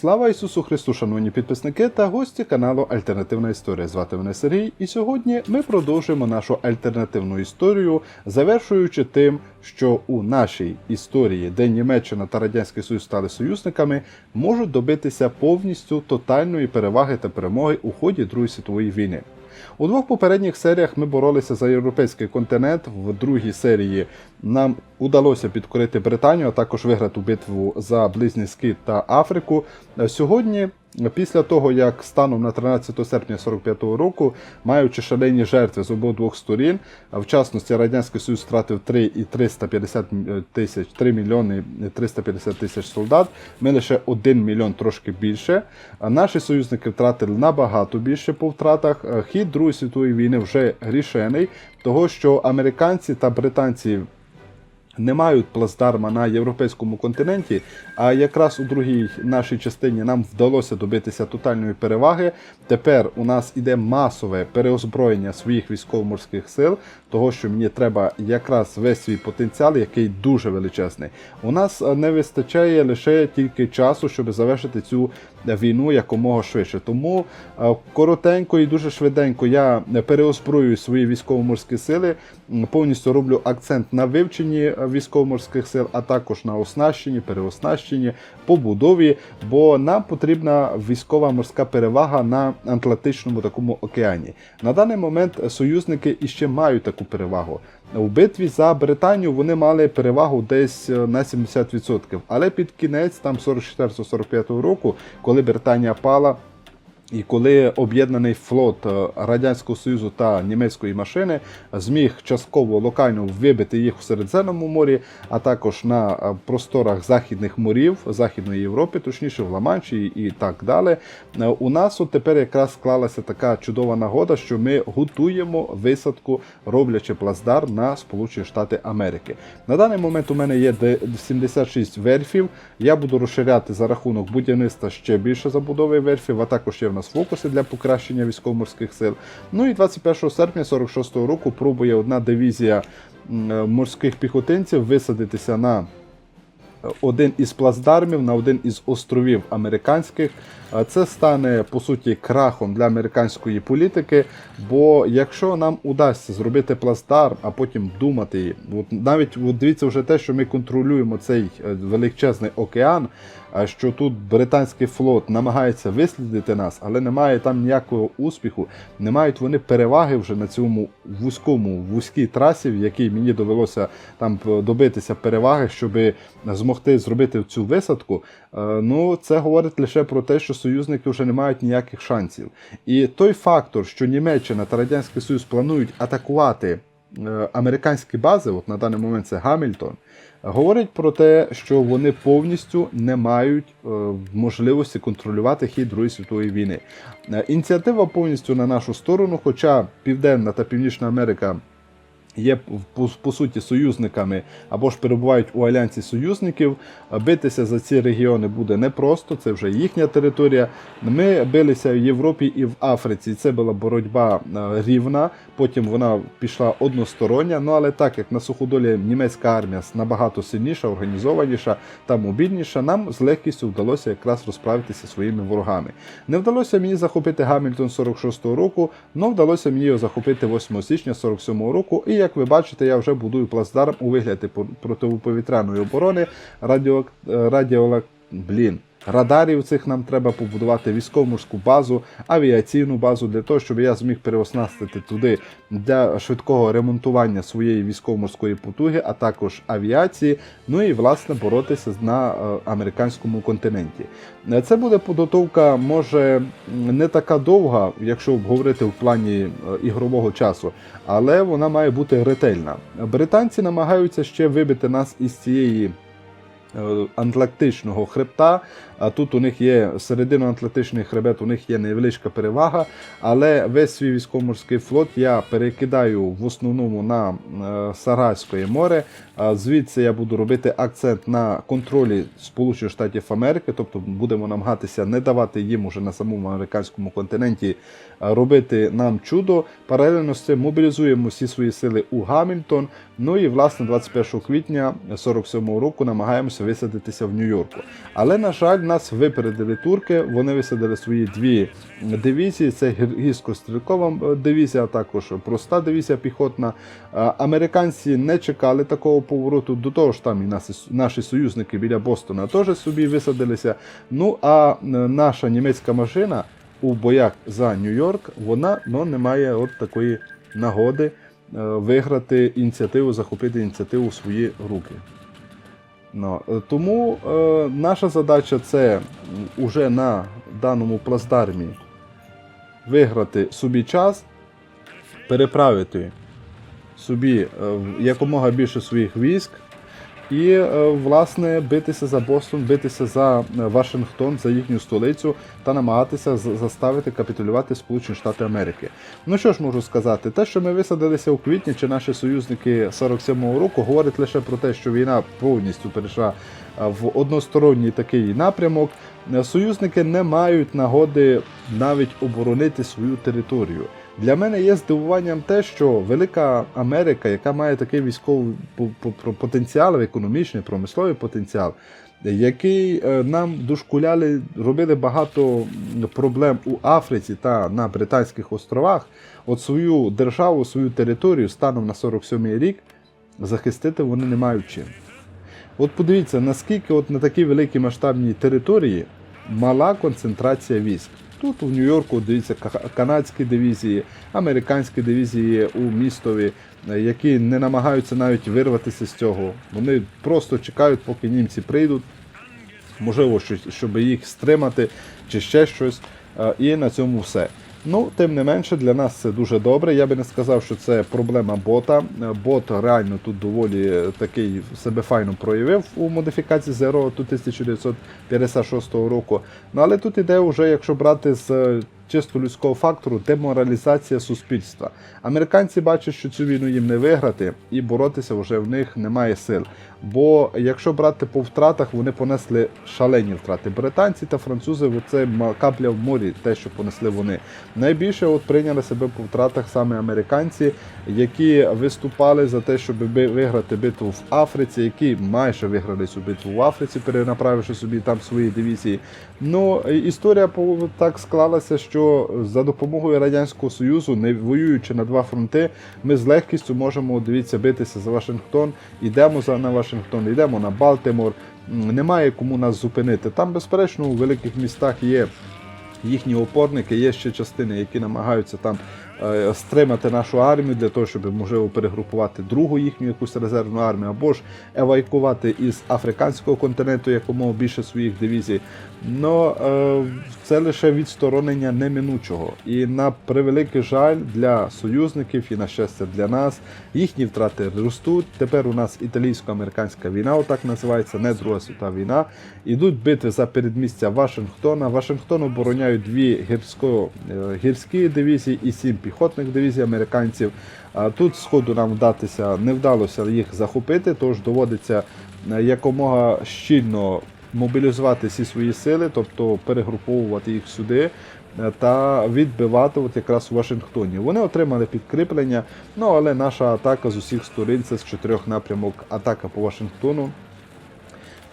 Слава Ісусу Христу, шановні підписники та гості каналу Альтернативна Історія. Звати мене Сергій, і сьогодні ми продовжуємо нашу альтернативну історію, завершуючи тим, що у нашій історії, де Німеччина та Радянський Союз стали союзниками, можуть добитися повністю тотальної переваги та перемоги у ході Другої світової війни. У двох попередніх серіях ми боролися за європейський континент. В другій серії нам удалося підкорити Британію, а також виграти битву за Схід та Африку. Сьогодні, після того як станом на 13 серпня 45-го року, маючи шалені жертви з обох сторін, в частності Радянський Союз втратив 3 і 350 тисяч, 3 мільйони 350 тисяч солдат. Ми лише 1 мільйон трошки більше. А наші союзники втратили набагато більше по втратах. Е, Хід Другої світової війни вже рішений, того що американці та британці не мають плацдарма на європейському континенті, а якраз у другій нашій частині нам вдалося добитися тотальної переваги. Тепер у нас іде масове переозброєння своїх військово-морських сил, того що мені треба якраз весь свій потенціал, який дуже величезний. У нас е, не вистачає лише тільки часу, щоб завершити цю війну якомога швидше. Тому е, коротенько і дуже швиденько я переозброюю свої військово-морські сили, повністю роблю акцент на вивченні військово-морських сил, а також на оснащенні, переоснащенні, побудові, бо нам потрібна військова морська перевага на Атлантичному такому океані. На даний момент союзники іще мають таку перевагу. У битві за Британію вони мали перевагу десь е, на 70%, але під кінець, там 44-45 року, коли Британія пала. І коли об'єднаний флот е, Радянського Союзу та німецької машини зміг частково локально вибити їх у Середземному морі, а також на е, просторах західних морів Західної Європи, точніше в Ла-Манші і так далі, е, у нас от тепер якраз склалася така чудова нагода, що ми готуємо висадку, роблячи плацдарм на Сполучені Штати Америки. На даний момент у мене є 76 верфів. Я буду розширяти за рахунок будівництва ще більше забудови верфів, а також є в нас фокуси для покращення військово-морських сил. Ну і 21 серпня 46-го року пробує одна дивізія е, морських піхотинців висадитися на один із плацдармів на один із островів американських. Це стане по суті крахом для американської політики. Бо якщо нам удасться зробити плацдарм, а потім думати, от навіть от дивіться вже те, що ми контролюємо цей е, величезний океан. А що тут британський флот намагається вислідити нас, але немає там ніякого успіху, не мають вони переваги вже на цьому вузькому вузькій трасі, в якій мені довелося там добитися переваги, щоб змогти зробити цю висадку. Е, Ну, це говорить лише про те, що союзники вже не мають ніяких шансів. І той фактор, що Німеччина та Радянський Союз планують атакувати американські бази, от на даний момент це Гамільтон. говорять про те, що вони повністю не мають е, можливості контролювати хід Другої світової війни. Е, Ініціатива повністю на нашу сторону, хоча Південна та Північна Америка є по, по суті союзниками або ж перебувають у альянсі союзників. Битися за ці регіони буде непросто, це вже їхня територія. Ми билися в Європі і в Африці. Це була боротьба е, рівна. Потім вона пішла одностороння. Ну але так як на суходолі німецька армія набагато сильніша, організованіша та мобільніша, нам з легкістю вдалося якраз розправитися своїми ворогами. Не вдалося мені захопити Гамільтон 46-го року, але вдалося мені його захопити 8 січня 47-го року. І як ви бачите, я вже будую плацдарм у вигляді по- протиповітряної оборони радіо, радіо... Блін. Радарів цих нам треба побудувати військово-морську базу, авіаційну базу для того, щоб я зміг переоснастити туди для швидкого ремонтування своєї військово-морської потуги, а також авіації. Ну і власне боротися на е, американському континенті. Е, Це буде підготовка, може не така довга, якщо говорити в плані е, ігрового часу, але вона має бути ретельна. Британці намагаються ще вибити нас із цієї Атлантичного хребта. А тут у них є середино-атлантичний хребет, у них є невеличка перевага, але весь свій військово-морський флот я перекидаю в основному на е, Сарайське море. Звідси я буду робити акцент на контролі Сполучених Штатів Америки, тобто будемо намагатися не давати їм уже на самому американському континенті е, робити нам чудо. Паралельно з цим мобілізуємо всі свої сили у Гамільтон. Ну і власне 21 квітня 47 року намагаємося висадитися в Нью-Йорку. Але на жаль, нас випередили турки. Вони висадили свої дві дивізії. Це гір- гірсько-стрілкова е, дивізія, а також проста дивізія піхотна. Е, Американці не чекали такого повороту. До того ж, там і наші, союзники біля Бостона теж собі висадилися. Ну а е, наша німецька машина у боях за Нью-Йорк, вона ну, не має от такої нагоди виграти ініціативу, захопити ініціативу в свої руки. Ну, е, тому е, наша задача це уже на даному плацдармі виграти собі час, переправити собі е, якомога більше своїх військ і, е, власне, битися за Бостон, битися за е, Вашингтон, за їхню столицю та намагатися заставити капітулювати Сполучені Штати Америки. Ну що ж можу сказати, те, що ми висадилися у квітні, чи наші союзники 47-го року, говорить лише про те, що війна повністю перейшла е, в односторонній такий напрямок. Союзники не мають нагоди навіть оборонити свою територію. Для мене є здивуванням те, що Велика Америка, яка має такий військовий по- по- по- потенціал, економічний, промисловий потенціал, який е, нам дошкуляли, робили багато проблем у Африці та на Британських островах, от свою державу, свою територію станом на 47-й рік захистити вони не мають чим. От подивіться, наскільки от на такій великій масштабній території мала концентрація військ. Тут у Нью-Йорку дивіться ка- канадські дивізії, американські дивізії у містові, е, які не намагаються навіть вирватися з цього. Вони просто чекають, поки німці прийдуть, можливо, щось, щоб їх стримати чи ще щось. Е, І на цьому все. Ну, тим не менше, для нас це дуже добре. Я би не сказав, що це проблема бота. Бот реально тут доволі е, такий себе файно проявив у модифікації Zero тут 1956 року. Ну але тут іде вже, якщо брати з е, чисто людського фактору, деморалізація суспільства. Американці бачать, що цю війну їм не виграти, і боротися вже в них немає сил. Бо якщо брати по втратах, вони понесли шалені втрати. Британці та французи це капля в морі, те, що понесли вони. Найбільше от прийняли себе по втратах саме американці, які виступали за те, щоб виграти битву в Африці, які майже виграли цю битву в Африці, перенаправивши собі там свої дивізії. Ну історія так склалася, що за допомогою радянського союзу, не воюючи на два фронти, ми з легкістю можемо дивіться битися за Вашингтон. Йдемо за на Вашингтон, йдемо на Балтимор. Немає кому нас зупинити. Там, безперечно, у великих містах є їхні опорники, є ще частини, які намагаються там стримати нашу армію для того, щоб можливо перегрупувати другу їхню якусь резервну армію, або ж евакувати із африканського континенту якомога більше своїх дивізій. Но е, це лише відсторонення неминучого. І на превеликий жаль для союзників і на щастя для нас їхні втрати ростуть. Тепер у нас італійсько-американська війна, отак називається, не Друга світова війна. Ідуть битви за передмістя Вашингтона. Вашингтон обороняють дві гірсько, е, гірські дивізії і сім піхотних дивізій американців. Тут сходу нам вдатися не вдалося їх захопити, тож доводиться е, якомога щільно мобілізувати всі свої сили, тобто перегруповувати їх сюди. е, Та відбивати от якраз у Вашингтоні. Вони отримали підкріплення, ну але наша атака з усіх сторін це з чотирьох напрямок атака по Вашингтону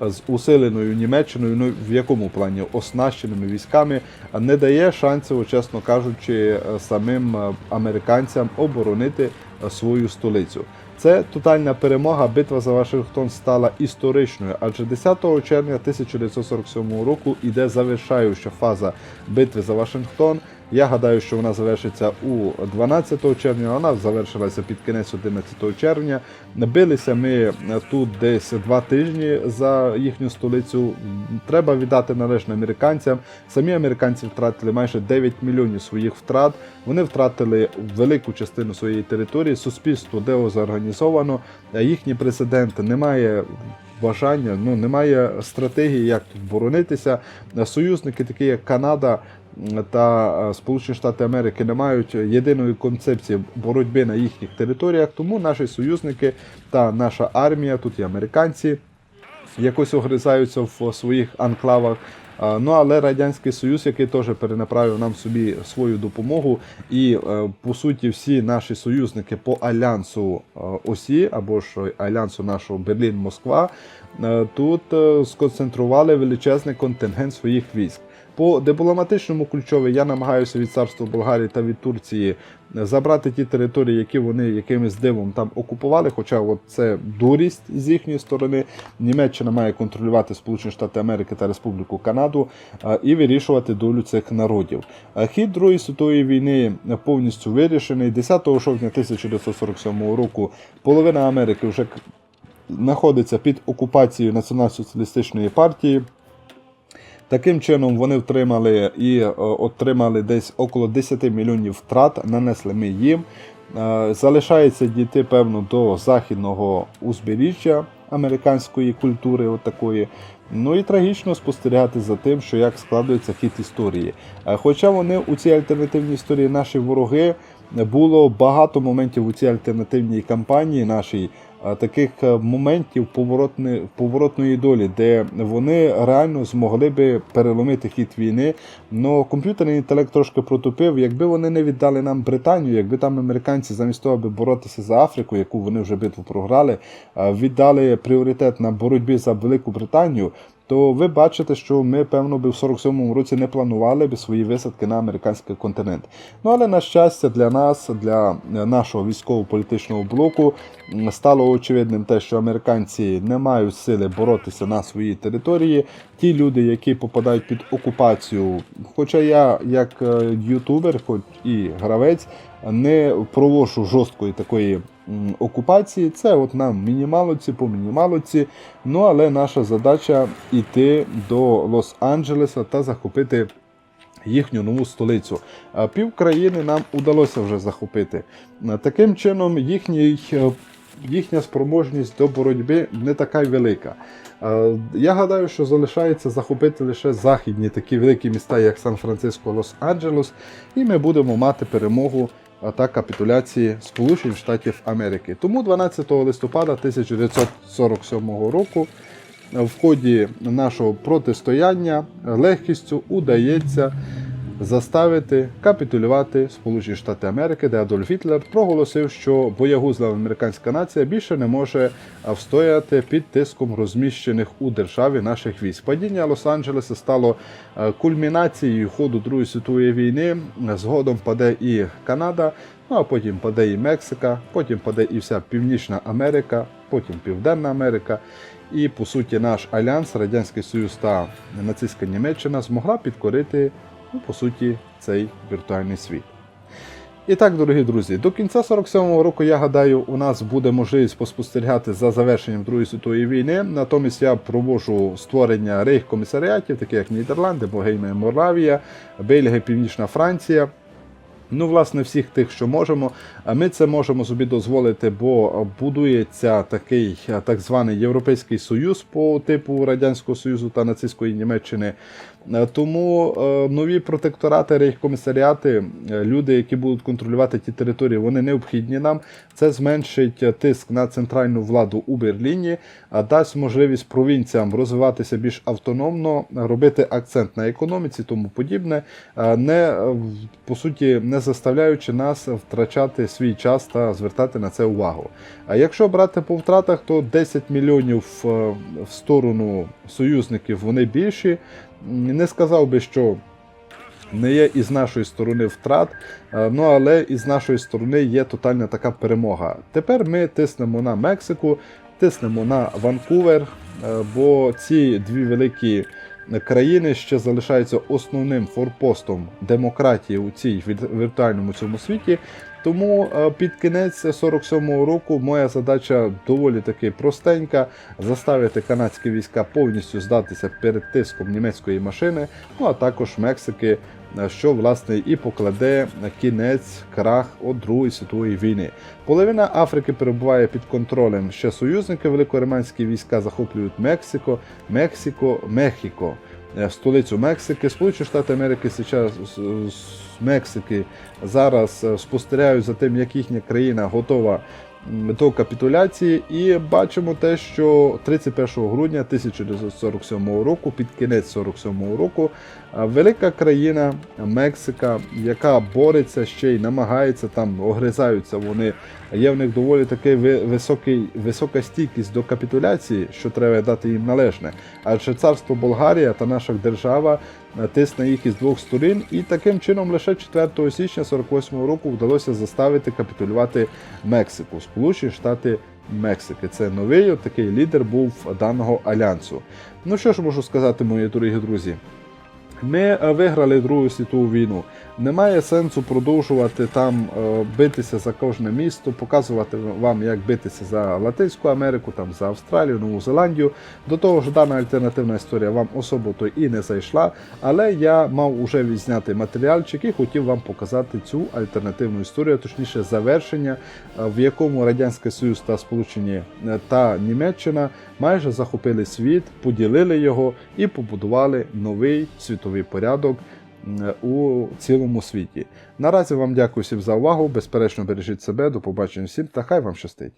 з усиленою Німеччиною, ну в якому плані оснащеними військами, не дає шансів, чесно кажучи, самим е, американцям оборонити е, свою столицю. Це тотальна перемога. Битва за Вашингтон стала історичною, адже 10 червня 1947 року іде завершаюча фаза битви за Вашингтон. Я гадаю, що вона завершиться у 12 червня. Вона завершилася під кінець 11 червня. Билися ми тут десь два тижні за їхню столицю. Треба віддати належне американцям. Самі американці втратили майже 9 мільйонів своїх втрат. Вони втратили велику частину своєї території. Суспільство деозорганізовано. Їхній президент не має бажання, ну немає стратегії, як тут боронитися. Союзники, такі як Канада та е, Сполучені Штати Америки, не мають єдиної концепції боротьби на їхніх територіях. Тому наші союзники та наша армія, тут і американці, якось огризаються в своїх анклавах. Ну але Радянський Союз, який теж перенаправив нам собі свою допомогу, і е, по суті всі наші союзники по альянсу е, Осі або ж альянсу нашого Берлін-Москва е, тут сконцентрували величезний контингент своїх військ. По дипломатичному ключові я намагаюся від царства Болгарії та від Турції забрати ті території, які вони якимось дивом там окупували. Хоча от це дурість з їхньої сторони. Німеччина має контролювати Сполучені Штати Америки та Республіку Канаду і вирішувати долю цих народів. Хід Другої світової війни повністю вирішений. 10 жовтня 1947 року половина Америки вже знаходиться під окупацією Націонал-соціалістичної партії. Таким чином вони втримали і е, отримали десь около 10 мільйонів втрат, нанесли ми їм. Е, Залишається дійти, певно, до західного узбережжя американської культури, от. Ну і трагічно спостерігати за тим, що як складується хід історії. Е, Хоча вони у цій альтернативній історії наші вороги, було багато моментів у цій альтернативній кампанії нашій, таких е, моментів поворотни, поворотної долі, де вони реально змогли би переломити хід війни. Но комп'ютерний інтелект трошки протупив. Якби вони не віддали нам Британію, якби там американці замість того, аби боротися за Африку, яку вони вже битву програли, е, віддали пріоритет на боротьбі за Велику Британію. То ви бачите, що ми, певно, би в 47-му році не планували би свої висадки на американський континент. Ну але на щастя, для нас, для нашого військово-політичного блоку, стало очевидним те, що американці не мають сили боротися на своїй території. Ті люди, які попадають під окупацію, хоча я, як е, ютубер, хоч і гравець, не проводжу жорсткої такої окупації. Це от нам мінімалоці по мінімалоці. Ну але наша задача йти до Лос-Анджелеса та захопити їхню нову столицю. Пів країни нам удалося вже захопити. Таким чином, їхній, е, їхня спроможність до боротьби не така велика. Е, Я гадаю, що залишається захопити лише західні такі великі міста, як Сан-Франциско, Лос-Анджелес, і ми будемо мати перемогу е, та капітуляції Сполучених Штатів Америки. Тому 12 листопада 1947 року в ході нашого протистояння легкістю удається заставити капітулювати Сполучені Штати Америки, де Адольф Гітлер проголосив, що боягузлива американська нація більше не може встояти під тиском розміщених у державі наших військ. Падіння Лос-Анджелеса стало кульмінацією ходу Другої світової війни. Згодом паде і Канада. Ну а потім паде і Мексика, потім паде і вся Північна Америка, потім Південна Америка. І по суті наш альянс, Радянський Союз та нацистська Німеччина змогла підкорити, ну, по суті, цей віртуальний світ. І так, дорогі друзі, до кінця 47-го року, я гадаю, у нас буде можливість поспостерігати за завершенням Другої світової війни. Натомість я проводжу створення рейх-комісаріатів, таких як Нідерланди, Богемія, Моравія, Бельгія, Північна Франція. Ну, власне, всіх тих, що можемо. Ми це можемо собі дозволити, бо будується такий так званий Європейський Союз по типу Радянського Союзу та нацистської Німеччини. Е, Тому е, нові протекторати, рейхкомісаріати, е, люди, які будуть контролювати ті території, вони необхідні нам. Це зменшить тиск на центральну владу у Берліні, а дасть можливість провінціям розвиватися більш автономно, робити акцент на економіці, тому подібне, не по суті не заставляючи нас втрачати свій час та звертати на це увагу. А якщо брати по втратах, то 10 мільйонів в сторону союзників вони більші. Не сказав би, що не є із нашої сторони втрат, е, ну але із нашої сторони є тотальна така перемога. Тепер ми тиснемо на Мексику, тиснемо на Ванкувер, е, бо ці дві великі країни ще залишаються основним форпостом демократії у цій віртуальному цьому світі. Тому е, під кінець 47-го року моя задача доволі таки простенька: заставити канадські війська повністю здатися перед тиском німецької машини, ну а також Мексики, е, що власне і покладе кінець крах от Другої світової війни. Половина Африки перебуває під контролем. Ще союзники великориманські війська захоплюють Мексико, Мексико, Мехіко. Е, Столицю Мексики, Сполучені Штати Америки зараз з Мексики зараз е, спостерігають за тим, як їхня країна готова до капітуляції, і бачимо те, що 31 грудня 1947 року, під кінець 47 року, велика країна Мексика, яка бореться ще й намагається там, огризаються вони. Є в них доволі такий високий, висока стійкість до капітуляції, що треба дати їм належне. Адже царство Болгарія та наша держава е, тисне їх із двох сторін, і таким чином лише 4 січня 48 року вдалося заставити капітулювати Мексику, Сполучені Штати Мексики. Це новий такий лідер був даного альянсу. Ну що ж можу сказати, мої дорогі друзі? Ми е, виграли Другу світову війну. Немає сенсу продовжувати там е, битися за кожне місто, показувати вам, як битися за Латинську Америку, там за Австралію, Нову Зеландію. До того ж, дана альтернативна історія вам особо то і не зайшла. Але я мав уже відзняти матеріальчик і хотів вам показати цю альтернативну історію, точніше завершення, е, в якому Радянський Союз та Сполучені е, та Німеччина майже захопили світ, поділили його і побудували новий світовий порядок у цілому світі. Наразі вам дякую всім за увагу. Безперечно, бережіть себе. До побачення всім та хай вам щастить.